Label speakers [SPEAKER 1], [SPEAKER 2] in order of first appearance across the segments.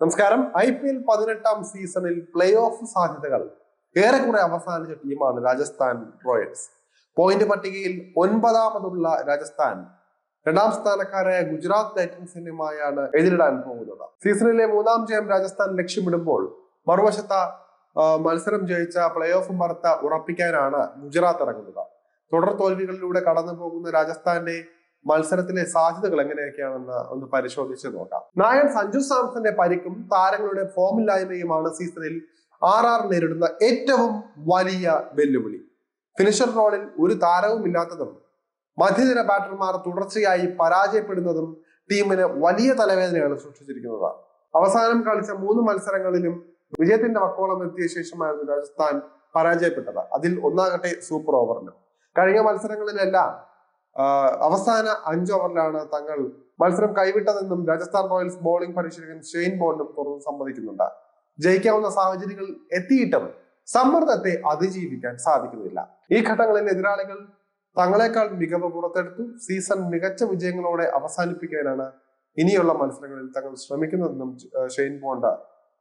[SPEAKER 1] നമസ്കാരം. I P L പതിനെട്ടാം സീസണിൽ പ്ലേ ഓഫ് സാധ്യതകൾ. ഏറെക്കുറെ അവസാനിച്ച ടീമാണ് രാജസ്ഥാൻ റോയൽസ്. പോയിന്റ് പട്ടികയിൽ ഒൻപതാമതുള്ള രാജസ്ഥാൻ. രണ്ടാം സ്ഥാനക്കാരായ ഗുജറാത്ത് ടൈറ്റൻസിനുമായാണ് എതിരിടാൻ പോകുന്നത്. സീസണിലെ മൂന്നാം ജയം രാജസ്ഥാൻ ലക്ഷ്യമിടുമ്പോൾ മറുവശത്ത് മത്സരം ജയിച്ച പ്ലേ ഓഫ് മറുത്ത ഉറപ്പിക്കാനാണ് ഗുജറാത്ത് ഇറങ്ങുന്നത്. തുടർ തോൽവികളിലൂടെ കടന്നു പോകുന്ന രാജസ്ഥാന്റെ മത്സരത്തിലെ സാധ്യതകൾ എങ്ങനെയൊക്കെയാണെന്ന് ഒന്ന് പരിശോധിച്ച് നോക്കാം. നായൻ സഞ്ജു സാംസന്റെ പരിക്കും താരങ്ങളുടെ ഫോമില്ലായ്മയുമാണ് സീസണിൽ ആർ ആർ നേരിടുന്ന ഏറ്റവും വലിയ വെല്ലുവിളി. ഫിനിഷർ റോളിൽ ഒരു താരവും ഇല്ലാത്തതും മധ്യനിര ബാറ്റർമാർ തുടർച്ചയായി പരാജയപ്പെടുന്നതും ടീമിന് വലിയ തലവേദനയാണ് സൃഷ്ടിച്ചിരിക്കുന്നത് അവസാനം കളിച്ച മൂന്ന് മത്സരങ്ങളിലും വിജയത്തിന്റെ വക്കോളം എത്തിയ ശേഷമായിരുന്നു രാജസ്ഥാൻ പരാജയപ്പെട്ടത്. അതിൽ ഒന്നാകട്ടെ സൂപ്പർ ഓവറിന് കഴിഞ്ഞ മത്സരങ്ങളിലെല്ലാം അവസാന അഞ്ച് ഓവറിലാണ് തങ്ങൾ മത്സരം കൈവിട്ടതെന്നും രാജസ്ഥാൻ റോയൽസ് ബോളിംഗ് പരിശീലകൻ ഷെയ്ൻ ബോണ്ടും തുറന്ന് സമ്മതിക്കുന്നുണ്ട്. ജയിക്കാവുന്ന സാഹചര്യങ്ങൾ എത്തിയിട്ടും സമ്മർദ്ദത്തെ അതിജീവിക്കാൻ സാധിക്കുന്നില്ല. ഈ ഘട്ടങ്ങളിൽ എതിരാളികൾ തങ്ങളെക്കാൾ മികവ് പുറത്തെടുത്തു. സീസൺ മികച്ച വിജയങ്ങളോടെ അവസാനിപ്പിക്കാനാണ് ഇനിയുള്ള മത്സരങ്ങളിൽ തങ്ങൾ ശ്രമിക്കുന്നതെന്നും ഷെയ്ൻ ബോണ്ട്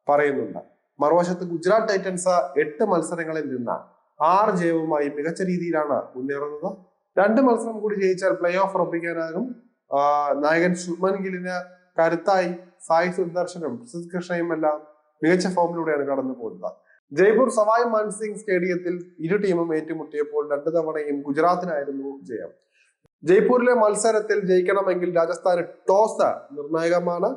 [SPEAKER 1] പറയുന്നുണ്ട്. മറുവശത്ത് ഗുജറാത്ത് ടൈറ്റൻസ് എട്ട് മത്സരങ്ങളിൽ നിന്ന് ആറ് ജയവുമായി മികച്ച രീതിയിലാണ് മുന്നേറുന്നത്. രണ്ട് മത്സരം കൂടി ജയിച്ചാൽ പ്ലേ ഓഫ് ഉറപ്പിക്കാനാകും നായകൻ ശുഭ്മൻ ഗില്ലിന് കരുത്തായി സായി സുദർശനും പ്രസിദ്ധ് കൃഷ്ണയും എല്ലാം മികച്ച ഫോമിലൂടെയാണ് കടന്നു പോകുന്നത്. ജയ്പൂർ സവായ് മാൻസിംഗ് സ്റ്റേഡിയത്തിൽ ഇരു ടീമും ഏറ്റുമുട്ടിയപ്പോൾ രണ്ടു തവണയും ഗുജറാത്തിനായിരുന്നു ജയം. ജയ്പൂരിലെ മത്സരത്തിൽ ജയിക്കണമെങ്കിൽ രാജസ്ഥാന് ടോസ് നിർണായകമാണ്.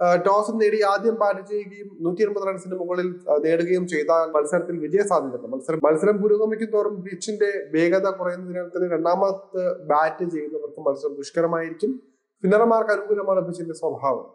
[SPEAKER 1] ടോസ് നേടി ആദ്യം ബാറ്റ് ചെയ്യുകയും നൂറ്റി എൺപത് റൺസിന് മുകളിൽ നേടുകയും ചെയ്ത മത്സരത്തിൽ വിജയ സാധ്യത മത്സരം മത്സരം പുരോഗമിക്കും തോറും പിച്ചിന്റെ വേഗത കുറയുന്നതിനാൽ തന്നെ രണ്ടാമത്തെ ബാറ്റ് ചെയ്യുന്നവർക്ക് മത്സരം ദുഷ്കരമായിരിക്കും. സ്പിന്നർമാർക്ക് അനുകൂലമാണ് പിച്ചിന്റെ സ്വഭാവം.